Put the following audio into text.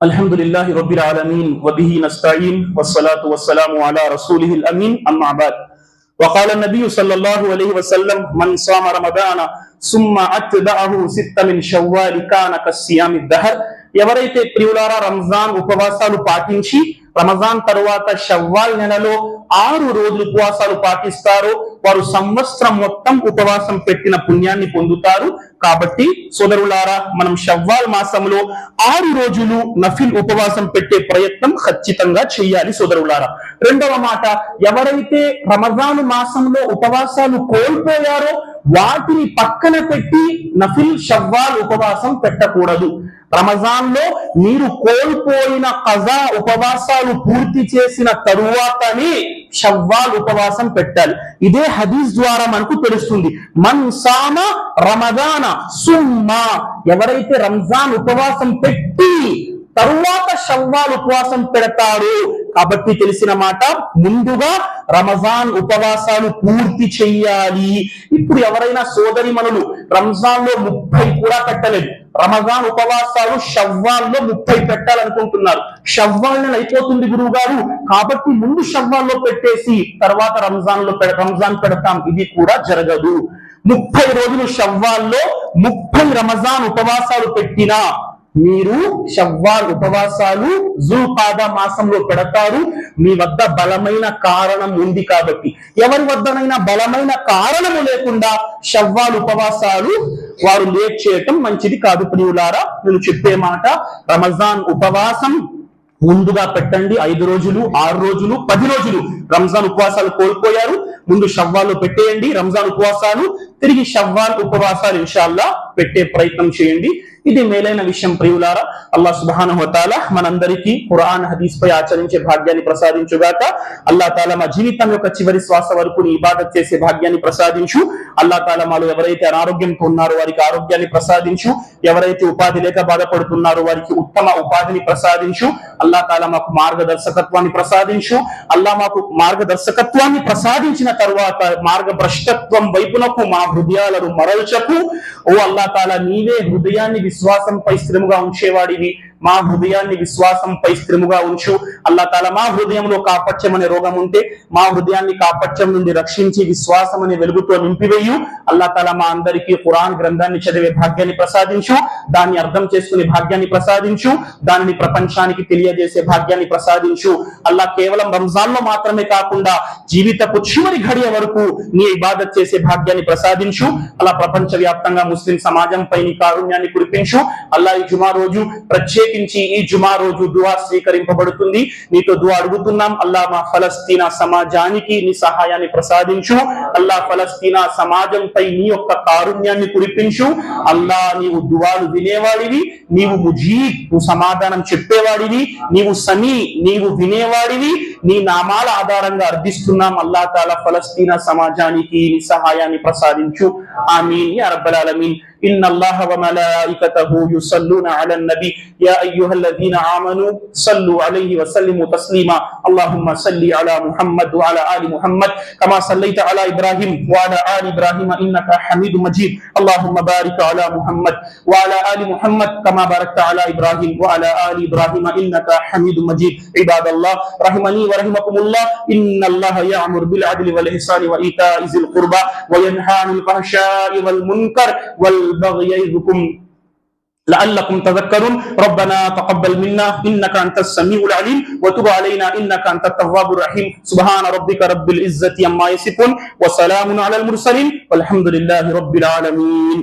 الحمد لله رب العالمين وبه نستعين والصلاة والسلام على رسوله الأمين أما بعد وقال النبي صلى الله عليه وسلم من صام رمضان ثم أتبعه ست من شوال كان كالصيام الدهر ఎవరైతే ప్రియులారా రంజాన్ ఉపవాసాలు పాటించి రమజాన్ తరువాత షవ్వాల్ నెలలో ఆరు రోజులు ఉపవాసాలు పాటిస్తారో. వారు సంవత్సరం మొత్తం ఉపవాసం పెట్టిన పుణ్యాన్ని పొందుతారు. కాబట్టి సోదరులారా మనం షవ్వాల్ మాసంలో ఆరు రోజులు నఫిల్ ఉపవాసం పెట్టే ప్రయత్నం ఖచ్చితంగా చేయాలి సోదరులారా. రెండవ మాట ఎవరైతే రమజాను మాసంలో ఉపవాసాలు కోల్పోయారో వాటిని పక్కన పెట్టి నఫిల్ షవ్వాల్ ఉపవాసం పెట్టకూడదు. రమజాన్లో మీరు కోల్పోయిన కజా ఉపవాసాలు పూర్తి చేసిన తరువాతనే షవ్వాల్ ఉపవాసం పెట్టాలి. ఇదే హదీస్ ద్వారా మనకు తెలుస్తుంది. మన్ సామ రమదాన సుమ్మా. ఎవరైతే రంజాన్ ఉపవాసం పెట్టి తరువాత షవ్వాల్ ఉపవాసం పెడతారు. కాబట్టి తెలిసిన మాట ముందుగా రమజాన్ ఉపవాసాలు పూర్తి చెయ్యాలి. ఇప్పుడు ఎవరైనా సోదరి మనులు రంజాన్లో ముప్పై కూడా పెట్టలేదు. రమజాన్ ఉపవాసాలు షవ్వాల్లో ముప్పై పెట్టాలనుకుంటున్నారు. షవ్వాల్ నెల అయిపోతుంది గురువు గారు కాబట్టి ముందు షవ్వాల్లో పెట్టేసి తర్వాత రంజాన్లో రంజాన్ పెడతాం. ఇది కూడా జరగదు. ముప్పై రోజులు షవ్వాల్లో ముప్పై రమజాన్ ఉపవాసాలు పెట్టినా మీరు షవ్వాల్ ఉపవాసాలు జుల్పాద మాసంలో పెడతారు. మీ వద్ద బలమైన కారణం ఉంది కాబట్టి. ఎవరి వద్దనైనా బలమైన కారణము లేకుండా షవ్వాల్ ఉపవాసాలు వారు లేట్ చేయటం మంచిది కాదు ప్రియులారా. నేను చెప్పే మాట రమజాన్ ఉపవాసం ముందుగా పెట్టండి. ఐదు రోజులు ఆరు రోజులు పది రోజులు రంజాన్ ఉపవాసాలు కోల్పోయారు. ముందు షవ్వాలు పెట్టేయండి రంజాన్ ఉపవాసాలు. తిరిగి షవ్వాల్ ఉపవాసాలు ఇన్షాల్లా పెట్టే ప్రయత్నం చేయండి. ఇది మేలైన విషయం ప్రియులారా. అల్లా సుబాను వతాల మనందరికీ ఖురాన్ హదీస్ పై ఆచరించే భాగ్యాన్ని ప్రసాదించుగాక. అల్లా తాల మా జీవితం యొక్క చివరి శ్వాస వరకు ఇబాదత్ చేసే భాగ్యాన్ని ప్రసాదించు. అల్లా తాల మాలో ఎవరైతే అనారోగ్యంతో ఉన్నారో వారికి ఆరోగ్యాన్ని ప్రసాదించు. ఎవరైతే ఉపాధి లేక బాధపడుతున్నారో వారికి ఉత్తమ ఉపాధిని ప్రసాదించు. అల్లా తాల మాకు మార్గదర్శకత్వాన్ని ప్రసాదించు. అల్లా మాకు మార్గదర్శకత్వాన్ని ప్రసాదించిన తర్వాత మార్గభ్రష్టత్వం వైపునకు మా హృదయాలను మరల్చకు. ఓ అల్లా తాల నీవే హృదయాన్ని విశ్వాసంపై స్థిరముగా ఉంచేవాడివి. మా హృదయాన్ని విశ్వాసంపై స్థిరముగా ఉంచు. అల్లా తాల మా హృదయంలో కాపట్యం అనే రోగం ఉంటే మా హృదయాన్ని కాపట్యం నుండి రక్షించి విశ్వాసం అనే వెలుగుతో నింపివేయు. అల్లా తాల మా అందరికీ ఖురాన్ గ్రంథాన్ని చదివే భాగ్యాన్ని ప్రసాదించు. దాన్ని అర్థం చేసుకునే భాగ్యాన్ని ప్రసాదించు. దానిని ప్రపంచానికి తెలియజేసే భాగ్యాన్ని ప్రసాదించు. అల్లా కేవలం రంజాన్లో మాత్రమే కాకుండా జీవితపు చివరి ఘడియ వరకు నీ ఇబాదత్ చేసే భాగ్యాన్ని ప్రసాదించు. అలా ప్రపంచ వ్యాప్తంగా ముస్లిం సమాజంపై నీ కారుణ్యాన్ని కురిపించు. అల్లా ఈ జుమా రోజు ప్రత్యేక ప్రత్యేకించి ఈ జుమా రోజు దువా స్వీకరింపబడుతుంది. నీతో దువా అడుగుతున్నాం. అల్లా మా ఫలస్తీనా సమాజానికి నీ సహాయాన్ని ప్రసాదించు. అల్లా ఫలస్తీనా సమాజంపై నీ యొక్క కారుణ్యాన్ని కురిపించు. అల్లా నీవు దువాలు వినేవాడివి. నీవు ముజీబ్ నువ్వు సమాధానం చెప్పేవాడివి. నీవు సమీ నీవు వినేవాడివి. నీ నామాల ఆధారంగా అర్థిస్తున్నాం. అల్లా తాలా ఫలస్తీనా సమాజానికి నీ సహాయాన్ని ప్రసాదించు. ఆమీన్. యా రబ్బల్ ఆలమీన్. إن الله وملائكته يصلون على النبي. يا أيها الذين آمنوا صلوا عليه وسلموا تسليما. اللهم صل على محمد وعلى آل محمد كما صليت على إبراهيم وعلى آل إبراهيم إنك حميد مجيد. اللهم بارك على محمد وعلى آل محمد كما باركت على إبراهيم وعلى آل إبراهيم إنك حميد مجيد. عباد الله رحمني ورحمكم الله. إن الله يأمر بالعدل والإحسان وإيتاء ذي القربى وينهى عن الفحشاء والمنكر والبغي يعظكم لعلكم تذكرون. ربنا تقبل منا إنك أنت السميع العليم وتب علينا إنك أنت التواب الرحيم. سبحان ربك رب العزة عما يصفون وسلام على المرسلين والحمد لله رب العالمين.